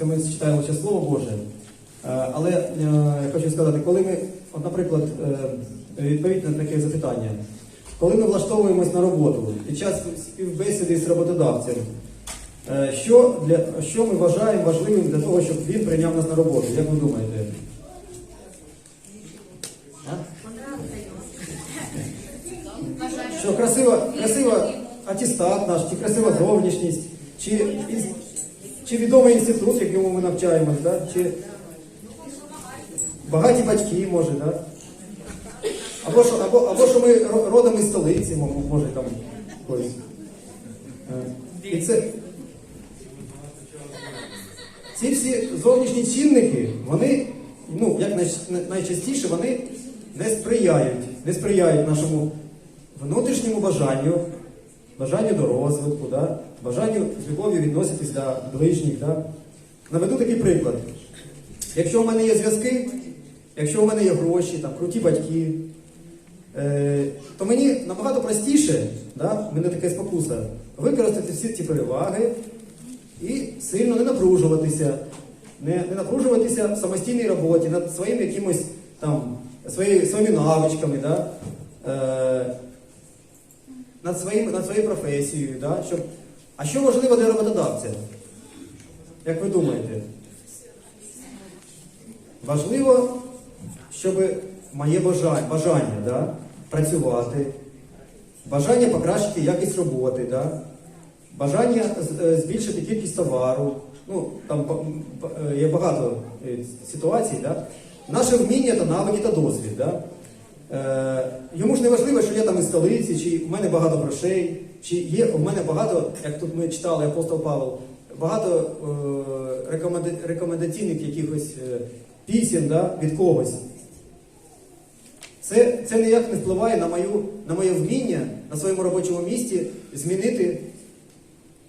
це ми читаємо ще Слово Боже. Е, Але е, я хочу сказати, коли ми, от, наприклад, е, відповідь на таке запитання, коли ми влаштовуємось на роботу під час співбесіди з роботодавцем, що, для, що ми вважаємо важливим для того, щоб він прийняв нас на роботу? Як ви думаєте? Що красива, красива атестат наш, чи красива зовнішність, чи, чи відомий інститут, якому ми навчаємось, да? чи багаті батьки, може, да? або, що, або, або що ми родом із столиці, може там якось. Е, І це, ці всі зовнішні чинники, вони, ну, як найчастіше, вони не сприяють, не сприяють нашому внутрішньому бажанню, бажанню до розвитку, да? бажанню з любов'ю відноситись до ближніх. Да? Наведу такий приклад. Якщо в мене є зв'язки, якщо в мене є гроші, там, круті батьки, е, то мені набагато простіше, да, мене така спокуса, використати всі ці переваги і сильно не напружуватися, не, не напружуватися в самостійній роботі над своїм якимось там, свої, своїми навичками, да, е, над, своїм, над своєю професією. Да, щоб... А що важливо для роботодавця? Як ви думаєте? Важливо, щоб моє бажання, бажання да, працювати, бажання покращити якість роботи, да, бажання е, збільшити кількість товару. Ну, там е, є багато е, ситуацій, да. наше вміння та навики та досвід. Да. Е, йому ж не важливо, що я там із столиці, чи в мене багато грошей, чи є в мене багато, як тут ми читали апостол Павел, багато е, рекомендаційних якихось е, пісень да, від когось. Це, це ніяк не впливає на, мою, на моє вміння на своєму робочому місці змінити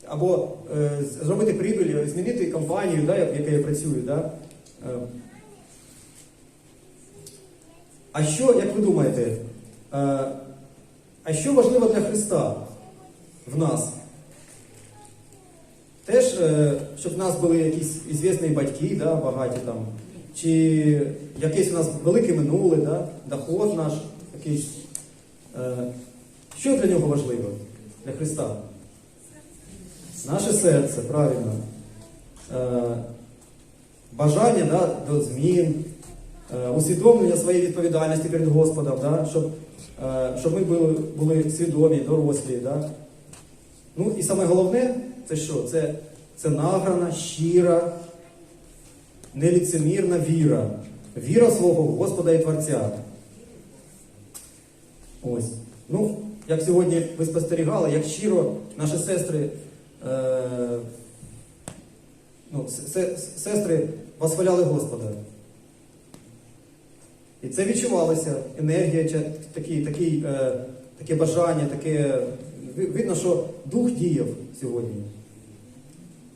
або е, зробити прибиль, змінити компанію, да, в якій я працюю. Да? А що, як ви думаєте, е, а що важливо для Христа в нас? Теж, е, щоб в нас були якісь ізвісні батьки, да, багаті там, чи якесь у нас велике минуле, да, доход наш якийсь. Е, Що для нього важливо? Для Христа? Наше серце, правильно. Бажання да, до змін, усвідомлення своєї відповідальності перед Господом, да, щоб, е, щоб ми були, були свідомі, дорослі. Да. Ну і саме головне, це що? Це, це награна, щира, неліцемірна віра. Віра свого Господа і Творця. Ось. Ну, як сьогодні ви спостерігали, як щиро наші сестри, е, ну, се- сестри восхваляли Господа. І це відчувалося, енергія, такий, такий, е, таке бажання, таке. Видно, що дух діяв сьогодні.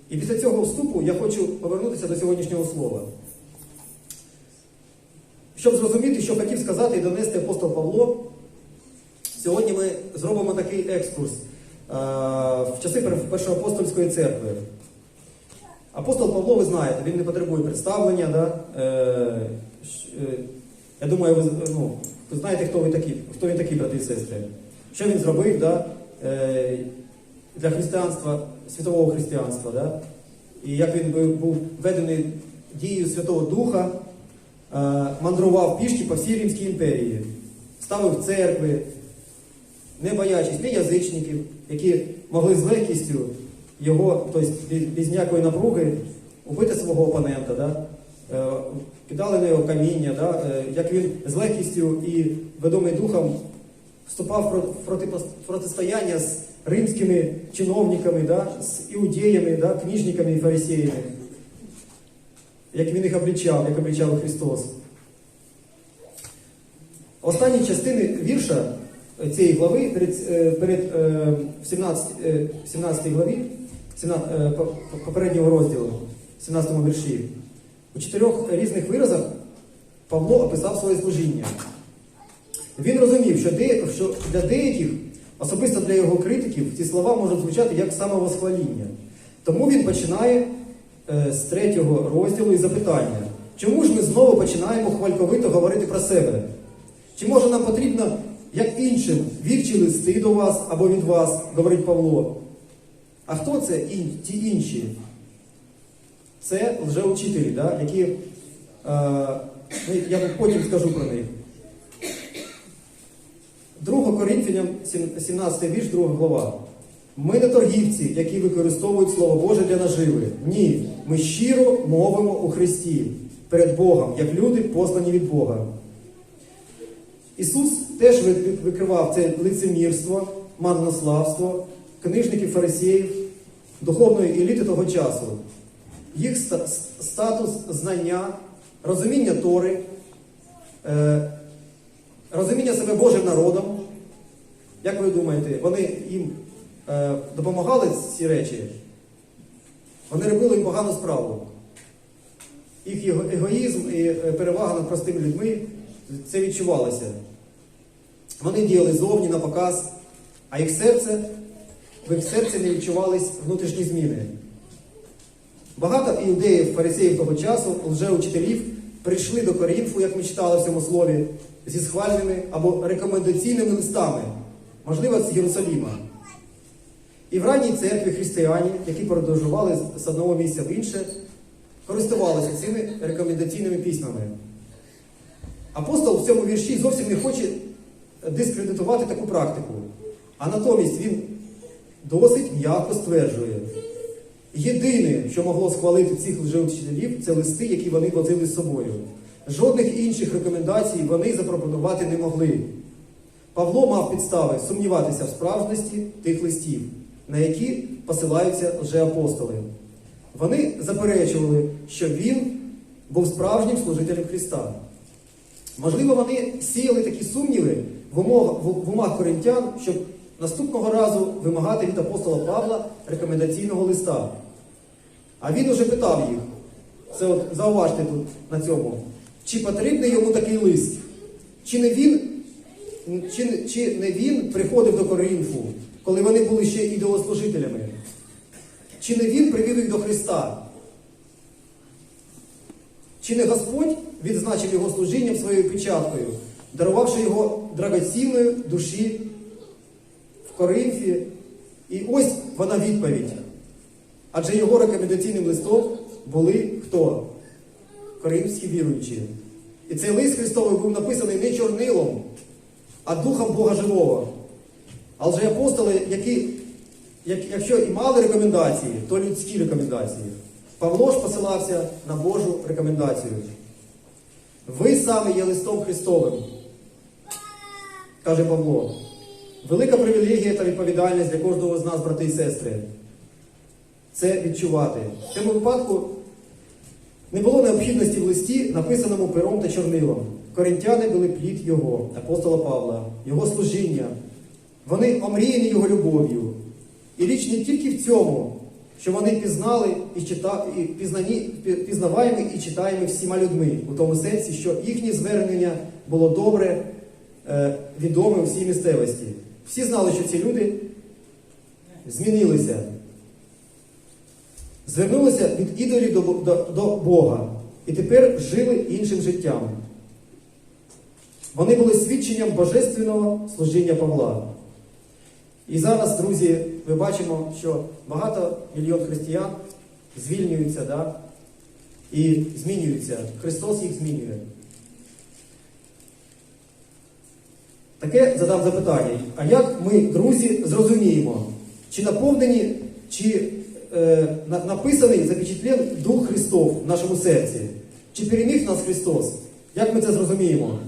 І після цього вступу я хочу повернутися до сьогоднішнього слова. Щоб зрозуміти, що хотів сказати і донести апостол Павло, сьогодні ми зробимо такий екскурс е, в часи Першоапостольської церкви. Апостол Павло, ви знаєте, він не потребує представлення. Да? Е, е, я думаю, ви, ну, ви знаєте, хто, ви такі, хто він такий, брати і сестри. Що він зробив да? е, для християнства, світового християнства. Да? І як він був- введений дією Святого Духа, е, мандрував пішки по всій Римській імперії, ставив церкви, не боячись ні язичників, які могли з легкістю його, тобто без ніякої напруги, убити свого опонента, да? Е, кидали на його каміння, да? е, як він з легкістю і ведомий духом вступав в протистояння з римськими чиновниками, да? з іудеями, да? книжниками і фарисеями, як він їх облічав, як облічав Христос. Останні частини вірша цієї глави перед, е, перед е, в 17, е, 17 главі 17, е, по- по- попереднього розділу, в 17 вірші, у чотирьох різних виразах Павло описав своє служіння. Він розумів, що, для деяких, особисто для його критиків, ці слова можуть звучати як самовосхваління. Тому він починає е, з третього розділу і запитання. Чому ж ми знову починаємо хвальковито говорити про себе? Чи може нам потрібно, як іншим, вівчі листи до вас або від вас, говорить Павло? А хто це ті інші? Це лжеучителі, да, які, е, ну, я потім скажу про них. 2 Коринфянам, 17 вірш, 2 глава. Ми не торгівці, які використовують Слово Боже для наживи. Ні, ми щиро мовимо у Христі перед Богом, як люди, послані від Бога. Ісус теж викривав це лицемірство, марнославство, книжників фарисеїв, духовної еліти того часу. Їх статус знання, розуміння Тори, е, розуміння себе Божим народом. Як ви думаєте, вони їм е, допомагали ці речі? Вони робили їм погану справу. Їх егоїзм і е, перевага над простими людьми це відчувалося. Вони діяли зовні на показ, а їх серце, в їх серці не відчувались внутрішні зміни. Багато іудеїв, фарисеїв того часу, лжеучителів, прийшли до Корінфу, як ми читали в цьому слові, зі схвальними або рекомендаційними листами, можливо, з Єрусаліма. І в ранній церкві християні, які подорожували з одного місця в інше, користувалися цими рекомендаційними письмами. Апостол в цьому вірші зовсім не хоче дискредитувати таку практику, а натомість він досить м'яко стверджує. Єдине, що могло схвалити цих лжеучителів, це листи, які вони возили з собою. Жодних інших рекомендацій вони запропонувати не могли. Павло мав підстави сумніватися в справжності тих листів, на які посилаються лжеапостоли. Вони заперечували, що він був справжнім служителем Христа. Можливо, вони сіяли такі сумніви в в умах коринтян, щоб наступного разу вимагати від апостола Павла рекомендаційного листа. А він уже питав їх, це от зауважте тут на цьому, чи потрібний йому такий лист? Чи не він, чи, чи не він приходив до Коринфу, коли вони були ще ідолослужителями? Чи не він привів їх до Христа? Чи не Господь відзначив його служінням своєю печаткою, дарувавши його драгоцінної душі в Коринфі? І ось вона відповідь. Адже його рекомендаційним листом були хто? Коринфські віруючі. І цей лист Христовий був написаний не чорнилом, а духом Бога живого. А вже апостоли, які, як, якщо і мали рекомендації, то людські рекомендації. Павло ж посилався на Божу рекомендацію. Ви самі є листом Христовим, каже Павло. Велика привілегія та відповідальність для кожного з нас, брати і сестри. Це відчувати. В цьому випадку не було необхідності в листі, написаному пером та чорнилом. Коринтяни були плід його, апостола Павла, його служіння. Вони омріяні його любов'ю. І річ не тільки в цьому, що вони пізнали і, чита, і пізнані, пізнаваємо і читаємо всіма людьми, у тому сенсі, що їхнє звернення було добре, е, відоме у всій місцевості. Всі знали, що ці люди змінилися, звернулися від ідолів до, до, до Бога і тепер жили іншим життям. Вони були свідченням божественного служіння Павла. І зараз, друзі, ми бачимо, що багато мільйон християн звільнюються да? і змінюються. Христос їх змінює. Таке задам запитання. А як ми, друзі, зрозуміємо, чи наповнені, чи е, написаний, запечатлен Дух Христов в нашому серці? Чи переміг нас Христос? Як ми це зрозуміємо?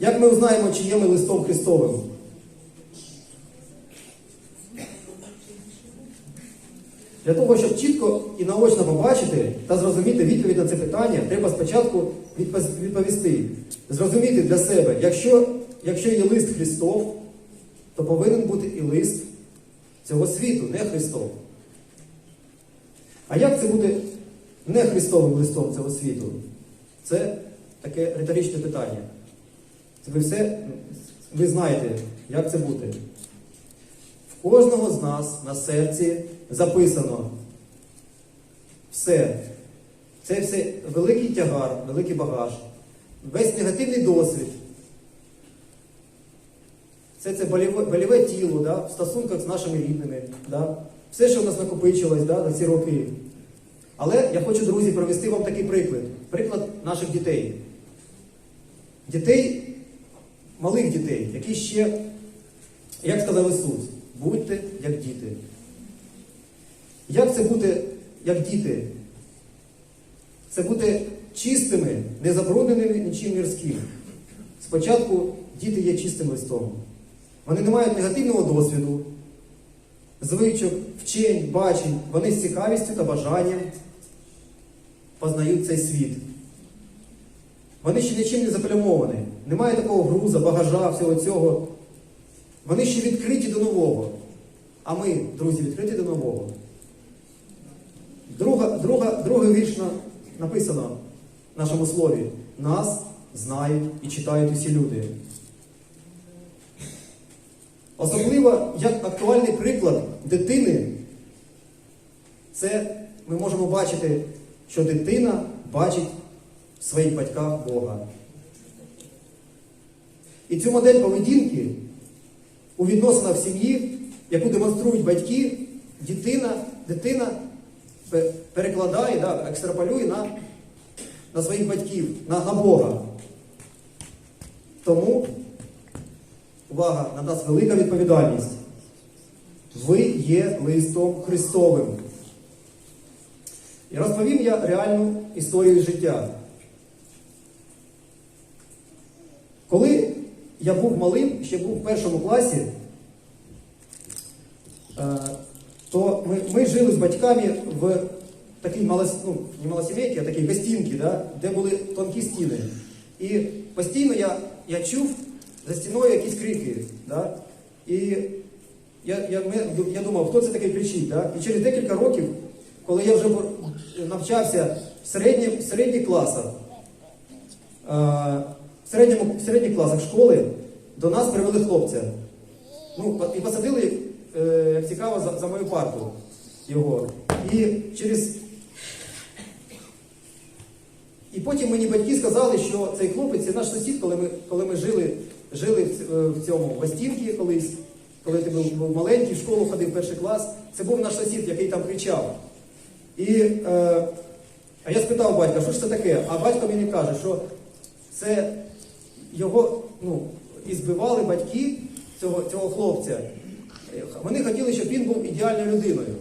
Як ми узнаємо, чи є ми листом Христовим? Для того, щоб чітко і наочно побачити та зрозуміти відповідь на це питання, треба спочатку відповісти, зрозуміти для себе, якщо, якщо є лист Христов, то повинен бути і лист цього світу, не Христов. А як це буде не Христовим листом цього світу? Це таке риторичне питання. Це ви все ви знаєте, як це буде. В кожного з нас на серці записано все. Це все великий тягар, великий багаж, весь негативний досвід. Все це боліве, боліве тіло да, в стосунках з нашими рідними. Да, все, що в нас накопичилось да, за ці роки. Але я хочу, друзі, провести вам такий приклад. Приклад наших дітей. Дітей, малих дітей, які ще, як сказав Ісус, будьте як діти. Як це бути як діти? Це бути чистими, не забрудненими нічим мірським. Спочатку діти є чистим листом. Вони не мають негативного досвіду, звичок, вчень, бачень. Вони з цікавістю та бажанням познають цей світ. Вони ще нічим не заплямовані. Немає такого груза, багажа, всього цього. Вони ще відкриті до нового. А ми, друзі, відкриті до нового. Друга, друга, другий вірш на- написано в нашому слові. Нас знають і читають усі люди. Особливо як актуальний приклад дитини, це ми можемо бачити, що дитина бачить в своїх батьках Бога. І цю модель поведінки у відносинах в сім'ї, яку демонструють батьки, дитина, дитина перекладає, да, екстраполює на, на своїх батьків, на, на Бога. Тому, увага, на нас велика відповідальність. Ви є листом Христовим. І розповім я реальну історію життя. Коли я був малим, ще був в першому класі, е, то ми, ми жили з батьками в такій малос, ну, не малосімейці, а такій гостінці, да, де були тонкі стіни. І постійно я, я чув за стіною якісь крики. Да, і я, я, я думав, хто це такий кричить. Да? І через декілька років, коли я вже навчався в, середніх, в середніх класах, е, в, середньому, в середніх класах школи до нас привели хлопця. Ну, і посадили, е, як цікаво, за, за мою парту його. І через. І потім мені батьки сказали, що цей хлопець це наш сусід, коли ми, коли ми жили, жили в, е, цьому в Гостінці колись, коли ти був, маленький, в школу ходив перший клас. Це був наш сусід, який там кричав. І е, я спитав батька, що ж це таке? А батько мені каже, що це його ну, і збивали батьки цього, цього хлопця. Вони хотіли, щоб він був ідеальною людиною.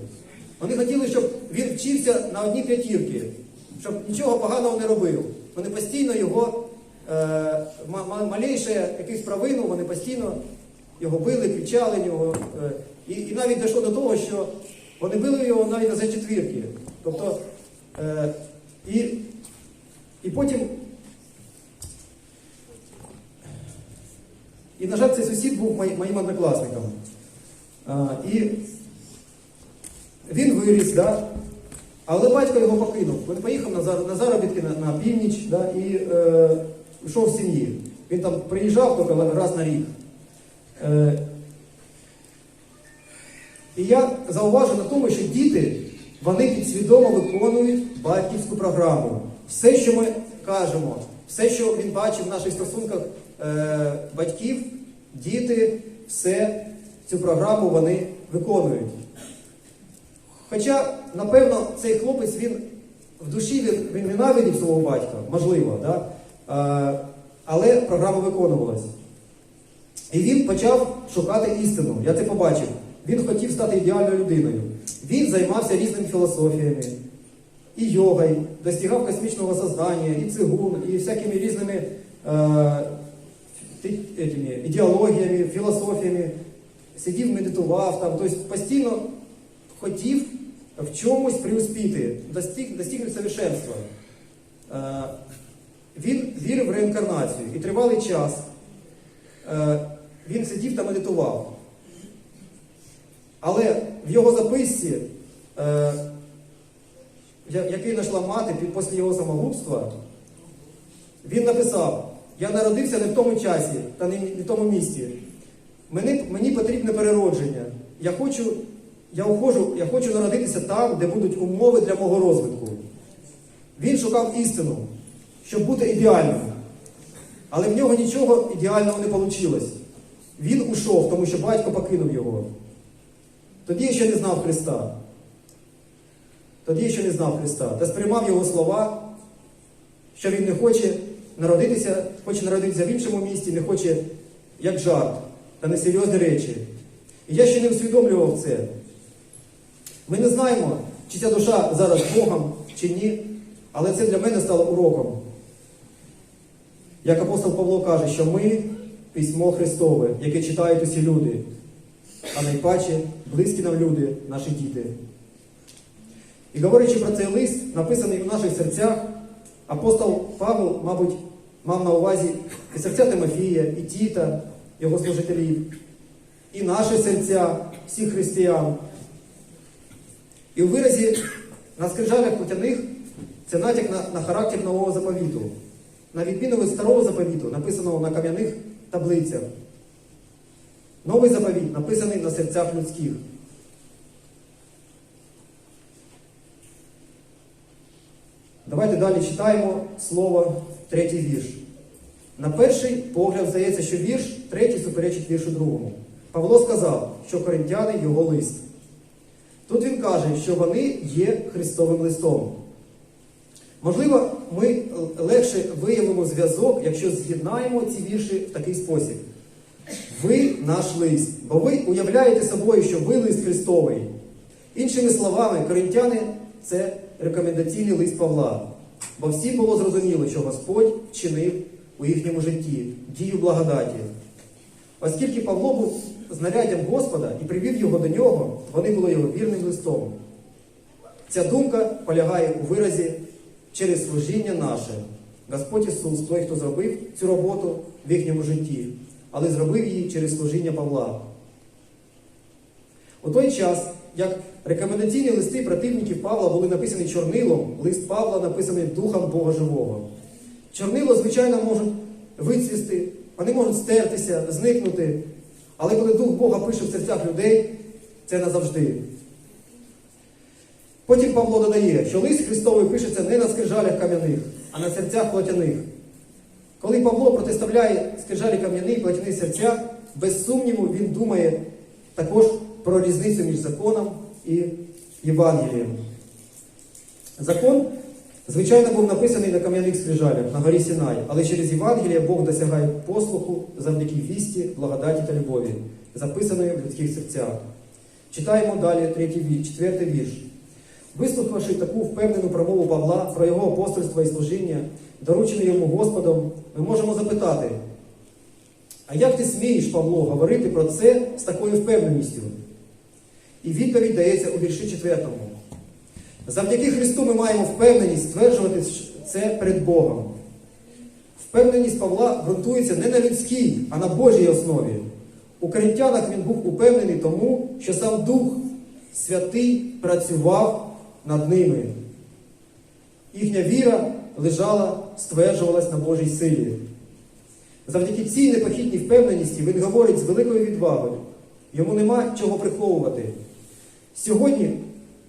Вони хотіли, щоб він вчився на одній п'ятірки, щоб нічого поганого не робив. Вони постійно його, малейше якусь провину, вони постійно його били, кричали нього. Е, і, і навіть дійшло до того, що вони били його навіть на за четвірки. Тобто, е, і, і потім І, на жаль, цей сусід був моїм однокласником. І він виріс, да? але батько його покинув. Він поїхав на, заробітки на, північ да? і е, йшов з сім'ї. Він там приїжджав тільки раз на рік. Е, і я зауважу на тому, що діти вони підсвідомо виконують батьківську програму. Все, що ми кажемо, все, що він бачив в наших стосунках е, батьків, діти, все цю програму вони виконують. Хоча, напевно, цей хлопець він в душі він, він ненавидів свого батька, можливо, да? Е, але програма виконувалась. І він почав шукати істину. Я це побачив. Він хотів стати ідеальною людиною. Він займався різними філософіями, і йогою, достигав космічного сознання, і цигун, і всякими різними е, ідеологіями, філософіями. Сидів, медитував там, тобто постійно хотів в чомусь преуспіти, достиг, достигнути совершенства. Він вірив в реінкарнацію і тривалий час е, він сидів та медитував. Але в його записці, е, який знайшла мати після його самогубства, він написав: Я народився не в тому часі та не в тому місці. Мені, мені потрібне переродження. Я хочу, я ухожу, я хочу народитися там, де будуть умови для мого розвитку. Він шукав істину, щоб бути ідеальним. Але в нього нічого ідеального не вийшло. Він ушов, тому що батько покинув його. Тоді ще не знав Христа. Тоді ще не знав Христа. Та сприймав його слова, що він не хоче народитися, хоче народитися в іншому місті, не хоче як жарт та несерйозні речі. І я ще не усвідомлював це. Ми не знаємо, чи ця душа зараз Богом, чи ні, але це для мене стало уроком. Як апостол Павло каже, що ми письмо Христове, яке читають усі люди, а найпаче близькі нам люди, наші діти. І говорячи про цей лист, написаний у наших серцях, апостол Павло, мабуть, мав на увазі і серця Тимофія, і Тіта, його служителів, і наші серця, всіх християн. І у виразі на скрижалях плотяних це натяк на, на характер нового заповіту. На відміну від старого заповіту, написаного на кам'яних таблицях. Новий заповіт написаний на серцях людських. Давайте далі читаємо слово третій вірш. На перший погляд здається, що вірш третій суперечить віршу другому. Павло сказав, що коринтяни його лист. Тут він каже, що вони є Христовим листом. Можливо, ми легше виявимо зв'язок, якщо з'єднаємо ці вірші в такий спосіб. Ви наш лист, бо ви уявляєте собою, що ви лист Христовий. Іншими словами, коринтяни це рекомендаційний лист Павла. Бо всім було зрозуміло, що Господь чинив у їхньому житті дію благодаті. Оскільки Павло був знаряддям Господа і привів його до нього, вони були його вірним листом. Ця думка полягає у виразі через служіння наше. Господь Ісус, той, хто зробив цю роботу в їхньому житті, але зробив її через служіння Павла. У той час, як рекомендаційні листи противників Павла були написані чорнилом, лист Павла написаний Духом Бога Живого. Чорнило, звичайно, можуть вицвісти, вони можуть стертися, зникнути. Але коли Дух Бога пише в серцях людей, це назавжди. Потім Павло додає, що лист Христовий пишеться не на скрижалях кам'яних, а на серцях плотяних. Коли Павло протиставляє скрижалі кам'яні і плотяні серця, без сумніву він думає також про різницю між законом і Євангелієм. Закон, звичайно, був написаний на кам'яних скрижалях на горі Сінай, але через Євангеліє Бог досягає послуху завдяки вісті, благодаті та любові, записаної в людських серцях. Читаємо далі третій вірш, четвертий вірш. Вислухавши таку впевнену промову Павла про його апостольство і служіння, доручене йому Господом, ми можемо запитати, а як ти смієш, Павло, говорити про це з такою впевненістю? І відповідь дається у вірші 4. Завдяки Христу ми маємо впевненість стверджувати це перед Богом. Впевненість Павла ґрунтується не на людській, а на Божій основі. У коринтянах він був упевнений тому, що сам Дух Святий працював над ними. Їхня віра лежала, стверджувалась на Божій силі. Завдяки цій непохідній впевненості він говорить з великою відвагою. Йому нема чого приховувати. Сьогодні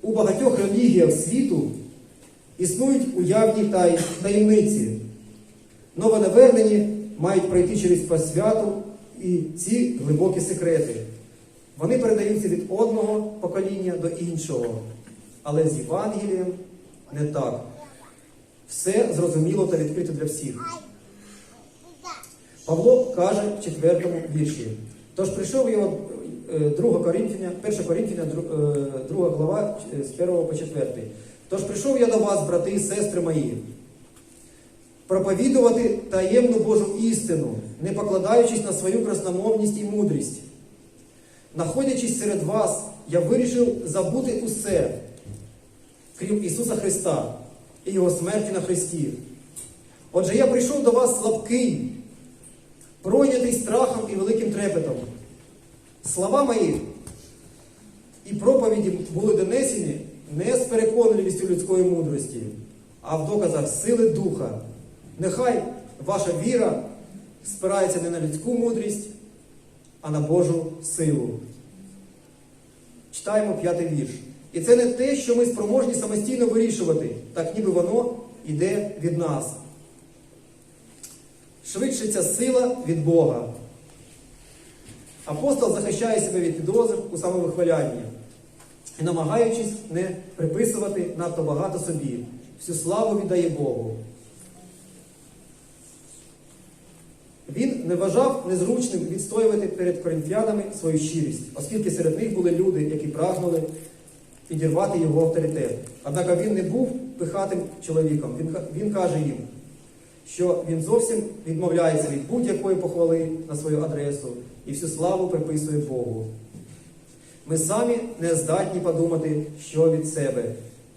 у багатьох релігіях світу існують уявні таємниці. Новонавернені мають пройти через посвяту і ці глибокі секрети. Вони передаються від одного покоління до іншого. Але з Євангелієм не так. Все зрозуміло та відкрито для всіх. Павло каже в четвертому вірші. Тож прийшов його 2 Коринфяня, 1 Коринфяня, 2 глава е, з 1 по 4. Тож прийшов я до вас, брати і сестри мої, проповідувати таємну Божу істину, не покладаючись на свою красномовність і мудрість. Находячись серед вас, я вирішив забути усе, крім Ісуса Христа і Його смерті на Христі. Отже, я прийшов до вас слабкий, пройнятий страхом і великим трепетом. Слова мої і проповіді були донесені не з переконливістю людської мудрості, а в доказах сили Духа. Нехай ваша віра спирається не на людську мудрість, а на Божу силу. Читаємо п'ятий вірш. І це не те, що ми спроможні самостійно вирішувати, так ніби воно йде від нас. Швидше ця сила від Бога. Апостол захищає себе від підозр у самовихвалянні і намагаючись не приписувати надто багато собі, всю славу віддає Богу. Він не вважав незручним відстоювати перед коринфянами свою щирість, оскільки серед них були люди, які прагнули підірвати його авторитет. Однак він не був пихатим чоловіком. Він, він каже їм, що він зовсім відмовляється від будь-якої похвали на свою адресу і всю славу приписує Богу. Ми самі не здатні подумати, що від себе.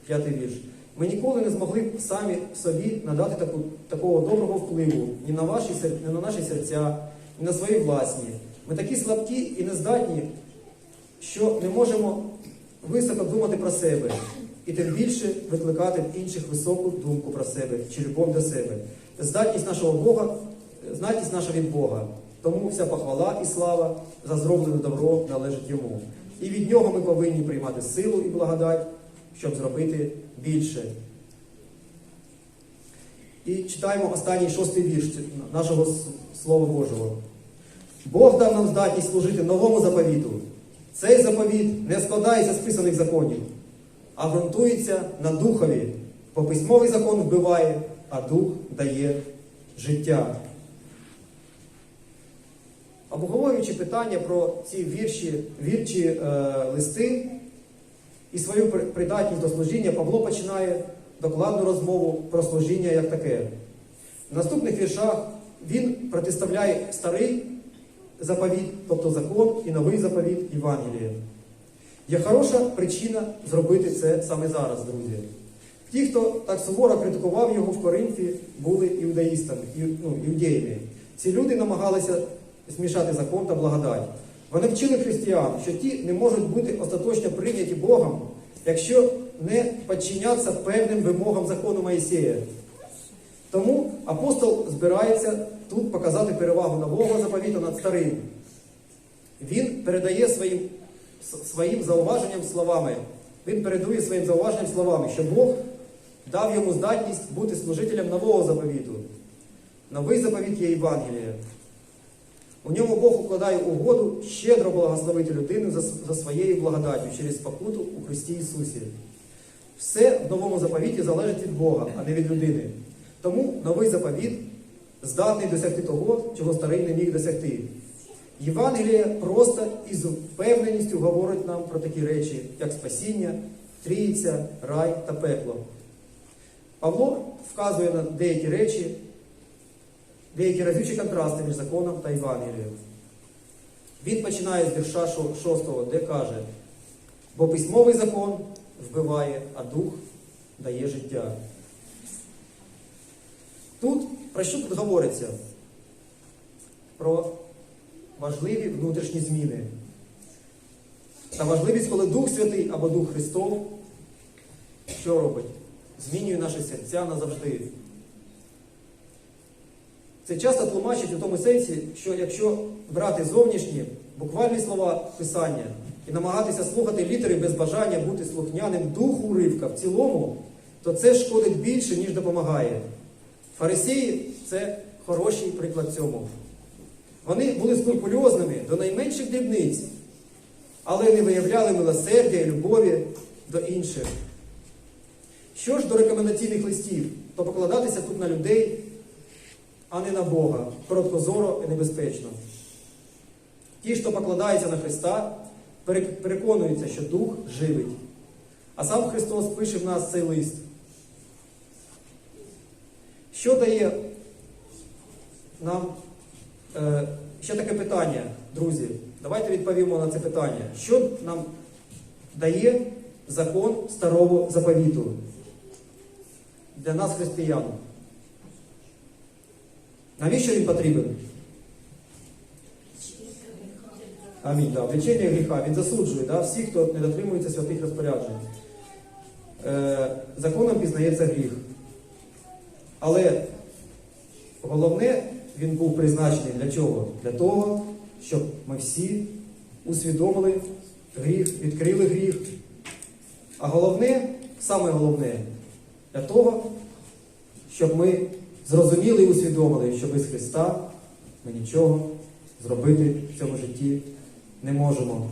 П'ятий вірш. Ми ніколи не змогли б самі собі надати таку, такого доброго впливу ні на, ваші, ні на наші серця, ні на свої власні. Ми такі слабкі і нездатні, що не можемо високо думати про себе, і тим більше викликати в інших високу думку про себе чи любов до себе. Здатність нашого Бога, здатність наша від Бога. Тому вся похвала і слава за зроблене добро належить йому. І від нього ми повинні приймати силу і благодать, щоб зробити більше. І читаємо останній шостий вірш нашого Слова Божого. Бог дав нам здатність служити новому заповіту. Цей заповіт не складається з писаних законів, а ґрунтується на духові. Бо письмовий закон вбиває, а дух дає життя. Обговорюючи питання про ці вірші, вірчі е, листи і свою придатність до служіння, Павло починає докладну розмову про служіння як таке. В наступних віршах він протиставляє старий заповіт, тобто закон, і новий заповіт Євангелія. Є хороша причина зробити це саме зараз, друзі. Ті, хто так суворо критикував його в Коринфі, були іудаїстами, ну, іудеями. Ці люди намагалися змішати закон та благодать. Вони вчили християн, що ті не можуть бути остаточно прийняті Богом, якщо не підчиняться певним вимогам закону Моїсея. Тому апостол збирається тут показати перевагу нового заповіту над старим. Він передає своїм, своїм зауваженням словами. Він передує своїм зауваженням словами, що Бог дав йому здатність бути служителем нового заповіту. Новий заповіт є Євангеліє. У ньому Бог укладає угоду щедро благословити людину за, за своєю благодаттю через спокуту у Христі Ісусі. Все в новому заповіті залежить від Бога, а не від людини. Тому новий заповіт здатний досягти того, чого старий не міг досягти. Євангеліє просто і з впевненістю говорить нам про такі речі, як спасіння, трійця, рай та пекло. Павло вказує на деякі речі, деякі разючі контрасти між законом та Євангелієм. Він починає з вірша 6, де каже, бо письмовий закон вбиває, а дух дає життя. Тут про що тут говориться? Про важливі внутрішні зміни. Та важливість, коли Дух Святий або Дух Христов, що робить? Змінює наші серця назавжди. Це часто тлумачить у тому сенсі, що якщо брати зовнішні, буквальні слова Писання і намагатися слухати літери без бажання бути слухняним духу уривка в цілому, то це шкодить більше, ніж допомагає. Фарисеї це хороший приклад цьому. Вони були скрупульозними до найменших дрібниць, але не виявляли милосердя і любові до інших. Що ж до рекомендаційних листів, то покладатися тут на людей, а не на Бога, короткозоро і небезпечно. Ті, хто покладається на Христа, переконуються, що Дух живить. А сам Христос пише в нас цей лист. Що дає нам е, ще таке питання, друзі? Давайте відповімо на це питання. Що нам дає закон старого заповіту для нас, християн? Навіщо він потрібен? Амінь. Да. Влічення гріха. Він засуджує да, всіх, хто не дотримується святих розпоряджень. Е, законом пізнається гріх. Але головне, він був призначений для чого? Для того, щоб ми всі усвідомили гріх, відкрили гріх. А головне, саме головне, для того, щоб ми зрозуміли і усвідомили, що без Христа ми нічого зробити в цьому житті не можемо.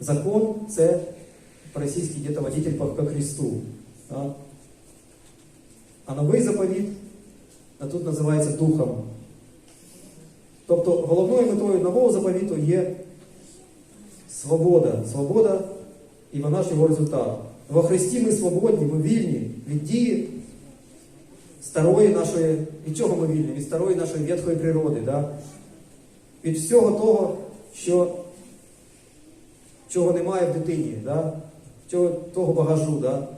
Закон це по-російськи где-то по, по Христу. Да? А новий заповіт а тут називається духом. Тобто головною метою нового заповіту є свобода. Свобода і вона ж його результат. Во Христі ми свободні, ми вільні від дії старої нашої, від чого ми вільні? Від старої нашої ветхої природи, да? від всього того, що, чого немає в дитині, да? Цього, того багажу. Да?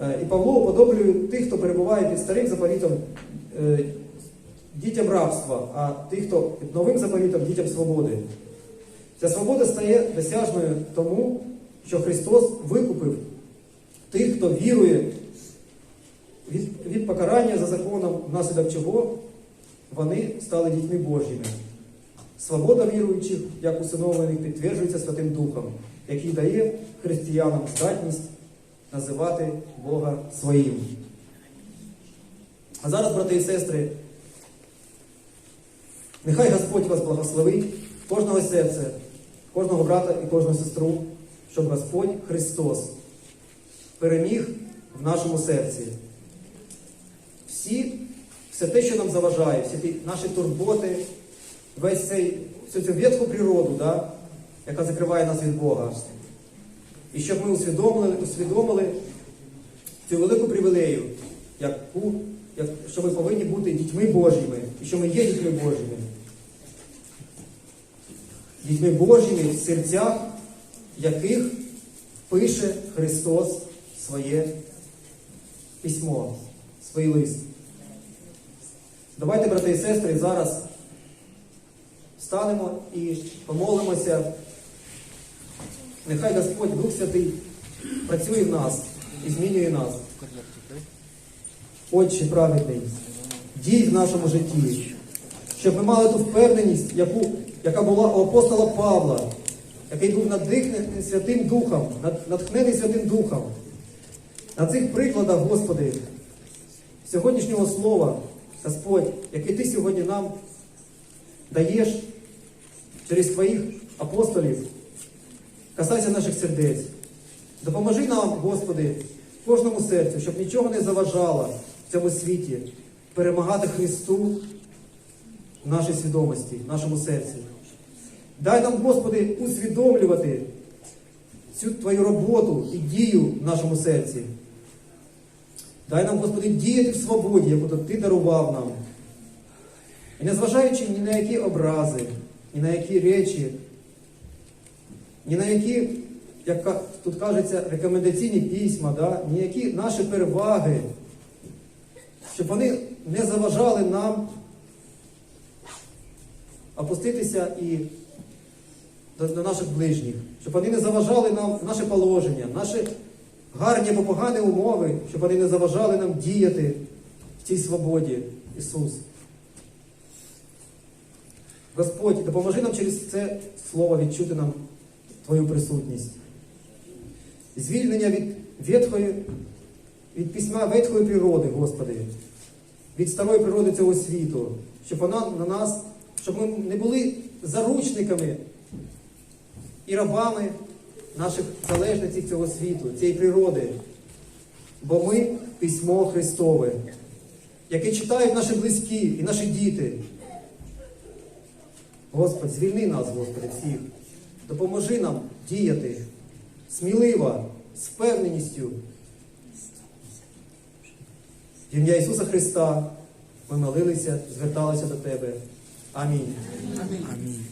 Е, І Павло уподоблює тих, хто перебуває під старим заповітом е, дітям рабства, а тих, хто під новим заповітом дітям свободи. Ця свобода стає досяжною тому, що Христос викупив тих, хто вірує від, від покарання за законом, внаслідок чого вони стали дітьми Божіми. Свобода віруючих, як усиновлених, підтверджується Святим Духом, який дає християнам здатність називати Бога своїм. А зараз, брати і сестри, нехай Господь вас благословить, кожного серця, кожного брата і кожну сестру, щоб Господь Христос переміг в нашому серці. Всі, все те, що нам заважає, всі ті наші турботи, весь цей, всю цю ветху природу, да, яка закриває нас від Бога. І щоб ми усвідомили, усвідомили цю велику привілею, яку, як, що ми повинні бути дітьми Божіми, і що ми є дітьми Божіми. Дітьми Божіми в серцях, яких пише Христос своє письмо, свій лист. Давайте, брати і сестри, зараз встанемо і помолимося. Нехай Господь Дух Святий працює в нас і змінює нас. Отче праведний, дій в нашому житті, щоб ми мали ту впевненість, яку, яка була у апостола Павла, який був надихнений Святим Духом, натхнений Святим Духом. На цих прикладах, Господи, сьогоднішнього слова, Господь, яке Ти сьогодні нам даєш через Твоїх апостолів, касайся наших сердець. Допоможи нам, Господи, кожному серцю, щоб нічого не заважало в цьому світі перемагати Христу в нашій свідомості, в нашому серці. Дай нам, Господи, усвідомлювати цю Твою роботу і дію в нашому серці. Дай нам, Господи, діяти в свободі, яку Ти дарував нам. І незважаючи ні на які образи, ні на які речі, ні на які, як тут кажеться, рекомендаційні письма, да? ні які наші переваги, щоб вони не заважали нам опуститися і до, до наших ближніх, щоб вони не заважали нам наше положення, наші гарні або погані умови, щоб вони не заважали нам діяти в цій свободі, Ісус. Господь, допоможи нам через це слово відчути нам Твою присутність. Звільнення від ветхої, від письма ветхої природи, Господи, від старої природи цього світу, щоб вона на нас, щоб ми не були заручниками і рабами наших залежностей цього світу, цієї природи. Бо ми письмо Христове, яке читають наші близькі і наші діти. Господь, звільни нас, Господи, всіх. Допоможи нам діяти сміливо, з впевненістю. В ім'я Ісуса Христа ми молилися, зверталися до Тебе. Амінь. Амінь.